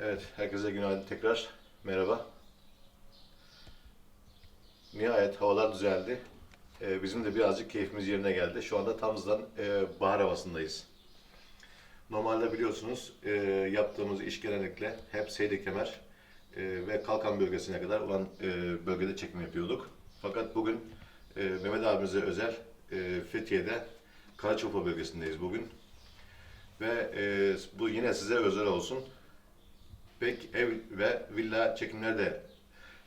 Evet, herkese günaydın tekrar. Merhaba. Nihayet havalar düzeldi. Ee, bizim de birazcık keyfimiz yerine geldi. Şu anda tamızdan e, bahar havasındayız. Normalde biliyorsunuz e, yaptığımız iş genellikle hep Seydi Kemer e, ve Kalkan bölgesine kadar olan e, bölgede çekim yapıyorduk. Fakat bugün e, Mehmet abimize özel e, Fethiye'de Karaçopa bölgesindeyiz bugün. Ve e, bu yine size özel olsun. Pek ev ve villa çekimleri de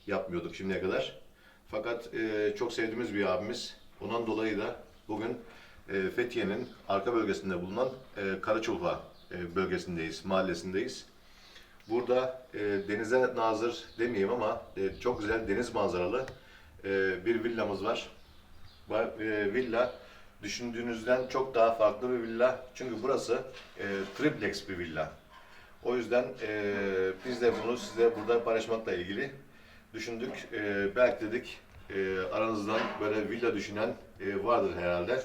yapmıyorduk şimdiye kadar. Fakat e, çok sevdiğimiz bir abimiz. Ondan dolayı da bugün e, Fethiye'nin arka bölgesinde bulunan e, Karaçulha e, bölgesindeyiz, mahallesindeyiz. Burada e, denize nazır demeyeyim ama e, çok güzel deniz manzaralı e, bir villamız var. E, villa düşündüğünüzden çok daha farklı bir villa. Çünkü burası e, triplex bir villa. O yüzden e, biz de bunu size burada paylaşmakla ilgili düşündük. E, belki dedik e, aranızdan böyle villa düşünen e, vardır herhalde.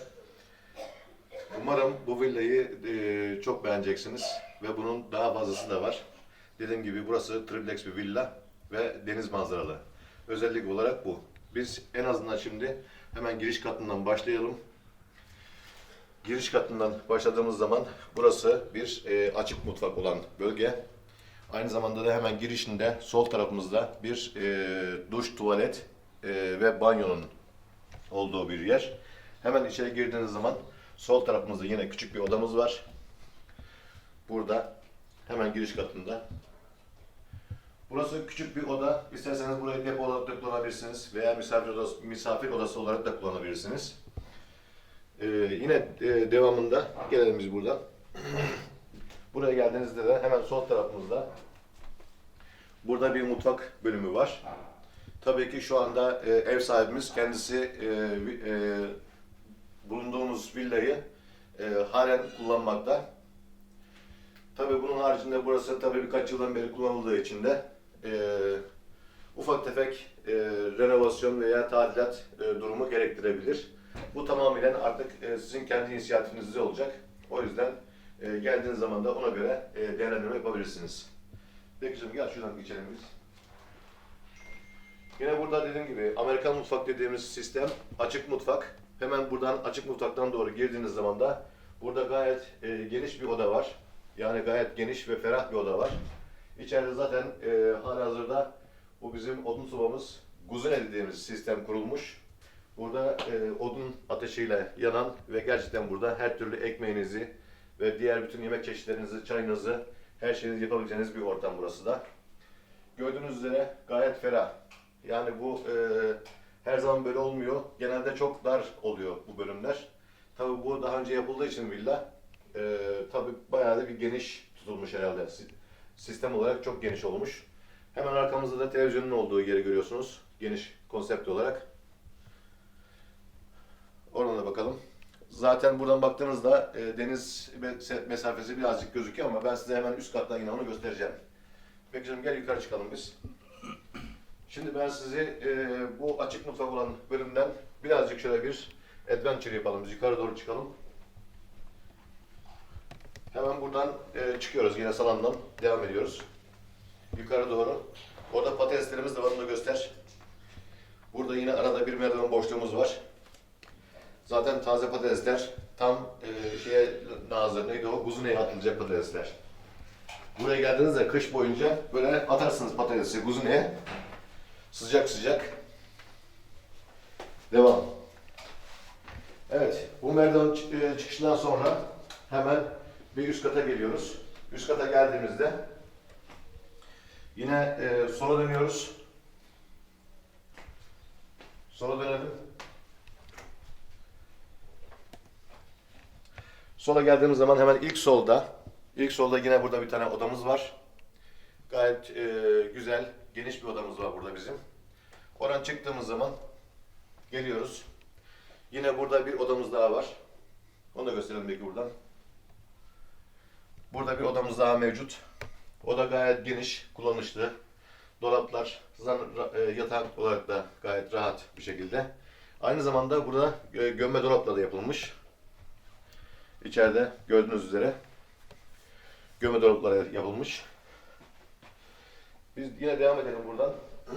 Umarım bu villayı e, çok beğeneceksiniz ve bunun daha fazlası da var. Dediğim gibi burası triplex bir villa ve deniz manzaralı. Özellik olarak bu. Biz en azından şimdi hemen giriş katından başlayalım. Giriş katından başladığımız zaman burası bir e, açık mutfak olan bölge. Aynı zamanda da hemen girişinde sol tarafımızda bir e, duş, tuvalet e, ve banyonun olduğu bir yer. Hemen içeri girdiğiniz zaman sol tarafımızda yine küçük bir odamız var. Burada hemen giriş katında. Burası küçük bir oda. İsterseniz burayı depo olarak da kullanabilirsiniz veya misafir odası, misafir odası olarak da kullanabilirsiniz. Ee, yine e, devamında gelelim biz buradan. Buraya geldiğinizde de hemen sol tarafımızda burada bir mutfak bölümü var. Tabii ki şu anda e, ev sahibimiz kendisi e, e, bulunduğumuz villayı e, halen kullanmakta. Tabii bunun haricinde burası tabii birkaç yıldan beri kullanıldığı için de e, ufak tefek e, renovasyon veya tadilat e, durumu gerektirebilir. Bu tamamen artık e, sizin kendi inisiyatifinizde olacak. O yüzden e, geldiğiniz zaman da ona göre e, değerlendirme yapabilirsiniz. Peki gel şuradan geçelim biz. Yine burada dediğim gibi Amerikan mutfak dediğimiz sistem açık mutfak. Hemen buradan açık mutfaktan doğru girdiğiniz zaman da burada gayet e, geniş bir oda var. Yani gayet geniş ve ferah bir oda var. İçeride zaten e, halihazırda bu bizim odun sobamız Guzine dediğimiz sistem kurulmuş. Burada e, odun ateşiyle yanan ve gerçekten burada her türlü ekmeğinizi ve diğer bütün yemek çeşitlerinizi, çayınızı, her şeyinizi yapabileceğiniz bir ortam burası da. Gördüğünüz üzere gayet ferah. Yani bu e, her zaman böyle olmuyor. Genelde çok dar oluyor bu bölümler. Tabii bu daha önce yapıldığı için villa e, tabii bayağı da bir geniş tutulmuş herhalde. Si- Sistem olarak çok geniş olmuş. Hemen arkamızda da televizyonun olduğu yeri görüyorsunuz. Geniş konsept olarak. Oradan da bakalım. Zaten buradan baktığınızda e, deniz me- mesafesi birazcık gözüküyor ama ben size hemen üst kattan yine onu göstereceğim. Canım gel yukarı çıkalım biz. Şimdi ben sizi e, bu açık mutfak olan bölümden birazcık şöyle bir adventure yapalım. Biz yukarı doğru çıkalım. Hemen buradan e, çıkıyoruz yine salondan. Devam ediyoruz. Yukarı doğru. Orada patateslerimiz de var onu göster. Burada yine arada bir merdiven boşluğumuz var. Zaten taze patatesler tam e, şeye nazır neydi o? Guzuneye atılacak patatesler. Buraya geldiğinizde kış boyunca böyle atarsınız patatesi guzuneye. Sıcak sıcak. Devam. Evet, bu merdiven e, çıkışından sonra hemen bir üst kata geliyoruz. Üst kata geldiğimizde yine e, sola dönüyoruz. Sola dönelim. Sola geldiğimiz zaman hemen ilk solda, ilk solda yine burada bir tane odamız var. Gayet e, güzel, geniş bir odamız var burada bizim. Oradan çıktığımız zaman geliyoruz. Yine burada bir odamız daha var. Onu da gösterelim belki buradan. Burada bir odamız daha mevcut. O da gayet geniş, kullanışlı. Dolaplar, e, yatak olarak da gayet rahat bir şekilde. Aynı zamanda burada e, gömme dolapla da yapılmış. İçeride gördüğünüz üzere gömme dolapları yapılmış. Biz yine devam edelim buradan.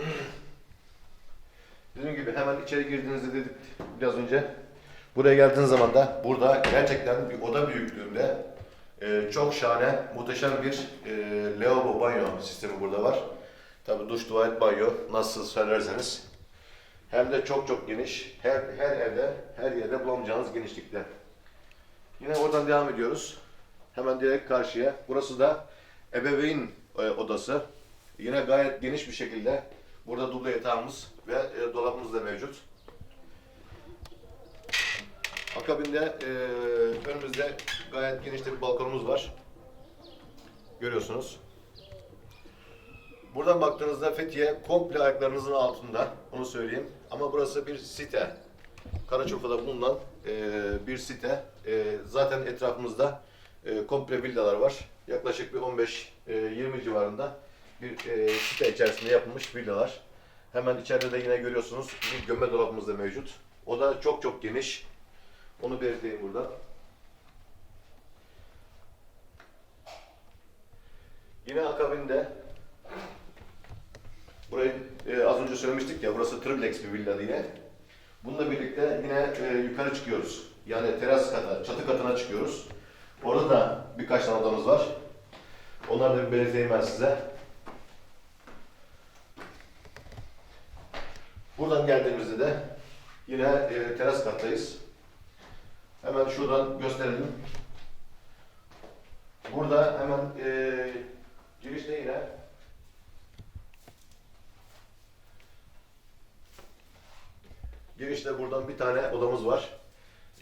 Dediğim gibi hemen içeri girdiğinizde dedik biraz önce. Buraya geldiğiniz zaman da burada gerçekten bir oda büyüklüğünde e, çok şahane, muhteşem bir e, lavabo banyo sistemi burada var. Tabi duş, tuvalet, banyo nasıl söylerseniz. Hem de çok çok geniş. Her, her evde, her yerde bulamayacağınız genişlikte. Yine oradan devam ediyoruz. Hemen direkt karşıya. Burası da ebeveyn e, odası. Yine gayet geniş bir şekilde burada duble yatağımız ve e, dolabımız da mevcut. Akabinde e, önümüzde gayet geniş de bir balkonumuz var. Görüyorsunuz. Buradan baktığınızda Fethiye komple ayaklarınızın altında. Onu söyleyeyim. Ama burası bir site. Karaçoka'da bulunan e, bir site. E, zaten etrafımızda e, komple villalar var. Yaklaşık bir 15-20 civarında bir e, site içerisinde yapılmış villalar. Hemen içeride de yine görüyorsunuz bir gömme dolabımız da mevcut. O da çok çok geniş. Onu belirteyim burada. Yine akabinde burayı e, az önce söylemiştik ya burası triplex bir villa diye. Bununla birlikte yine e, yukarı çıkıyoruz. Yani teras kata, çatı katına çıkıyoruz. Orada da birkaç tane odamız var. Onları da bir belirteyim ben size. Buradan geldiğimizde de yine e, teras kattayız. Hemen şuradan gösterelim. Burada hemen e, girişte yine girişte buradan bir tane odamız var.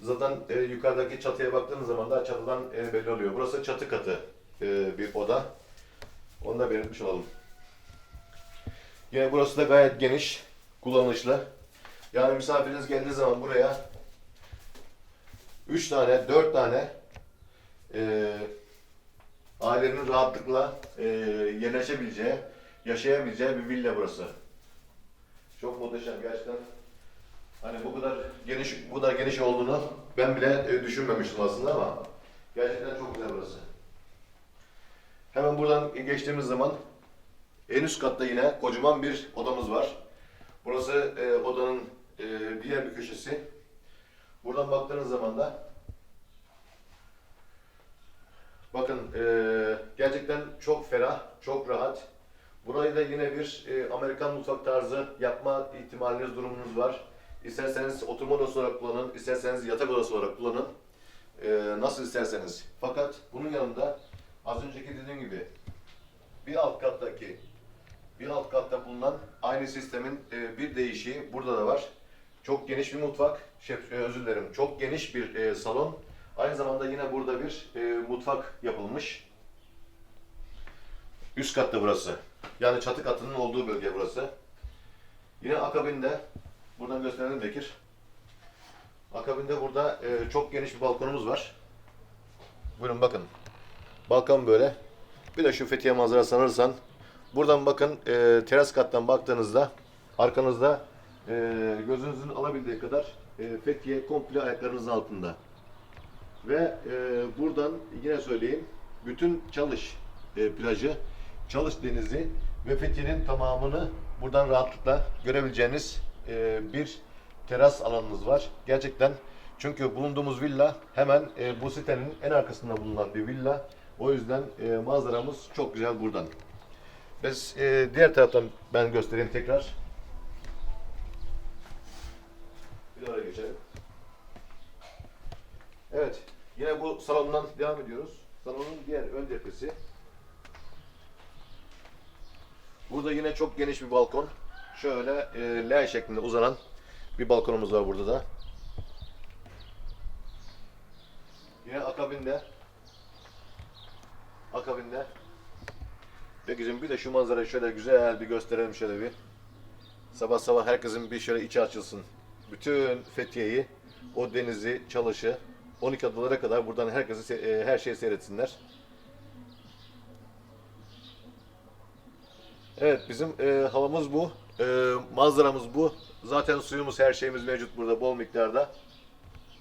Zaten e, yukarıdaki çatıya baktığınız zaman da çatıdan e, belli oluyor. Burası çatı katı e, bir oda. Onu da belirtmiş olalım. Yine burası da gayet geniş, kullanışlı. Yani misafiriniz geldiği zaman buraya 3 tane, 4 tane e, ailenin rahatlıkla e, yerleşebileceği, yaşayabileceği bir villa burası. Çok muhteşem gerçekten. Hani bu kadar geniş bu kadar geniş olduğunu ben bile e, düşünmemiştim aslında ama gerçekten çok güzel burası. Hemen buradan geçtiğimiz zaman en üst katta yine kocaman bir odamız var. Burası e, odanın e, diğer bir köşesi. Buradan baktığınız zaman da bakın e, gerçekten çok ferah, çok rahat. Burayı da yine bir e, Amerikan mutfak tarzı yapma ihtimaliniz, durumunuz var. İsterseniz oturma odası olarak kullanın, isterseniz yatak odası olarak kullanın. E, nasıl isterseniz. Fakat bunun yanında az önceki dediğim gibi bir alt kattaki bir alt katta bulunan aynı sistemin e, bir değişiği burada da var. Çok geniş bir mutfak, şey, özür dilerim, çok geniş bir e, salon. Aynı zamanda yine burada bir e, mutfak yapılmış. Üst katta burası. Yani çatı katının olduğu bölge burası. Yine akabinde, buradan gösterelim Bekir. Akabinde burada e, çok geniş bir balkonumuz var. Buyurun bakın. Balkon böyle. Bir de şu Fethiye manzarasını alırsan buradan bakın e, teras kattan baktığınızda arkanızda e, gözünüzün alabildiği kadar e, Fethiye komple ayaklarınızın altında. Ve e, buradan yine söyleyeyim bütün Çalış e, plajı, Çalış denizi ve Fethiye'nin tamamını buradan rahatlıkla görebileceğiniz e, bir teras alanınız var. Gerçekten çünkü bulunduğumuz villa hemen e, bu sitenin en arkasında bulunan bir villa. O yüzden e, manzaramız çok güzel buradan. Biz e, diğer taraftan ben göstereyim tekrar. Bir oraya geçelim. Evet, yine bu salondan devam ediyoruz. Salonun diğer ön cephesi. Burada yine çok geniş bir balkon. Şöyle e, L şeklinde uzanan bir balkonumuz var burada da. Yine akabinde akabinde Peki bir de şu manzarayı şöyle güzel bir gösterelim şöyle bir. Sabah sabah herkesin bir şöyle içi açılsın. Bütün Fethiye'yi, o denizi, çalışı, 12 adalara kadar buradan herkesi e, her şeyi seyretsinler. Evet bizim e, havamız bu. E, manzaramız bu. Zaten suyumuz her şeyimiz mevcut burada bol miktarda.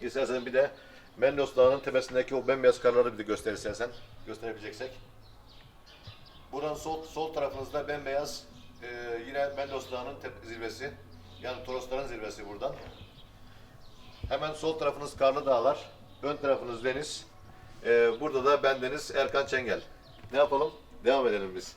İstersen bir de Menlos Dağı'nın tepesindeki o bembeyaz karları bir de göster istersen. Gösterebileceksek. Buradan sol, sol tarafınızda bembeyaz e, yine Mendos Dağı'nın zirvesi. Yani Torosların zirvesi buradan. Hemen sol tarafınız Karlı Dağlar. Ön tarafınız deniz. E, burada da bendeniz Erkan Çengel. Ne yapalım? Devam edelim biz.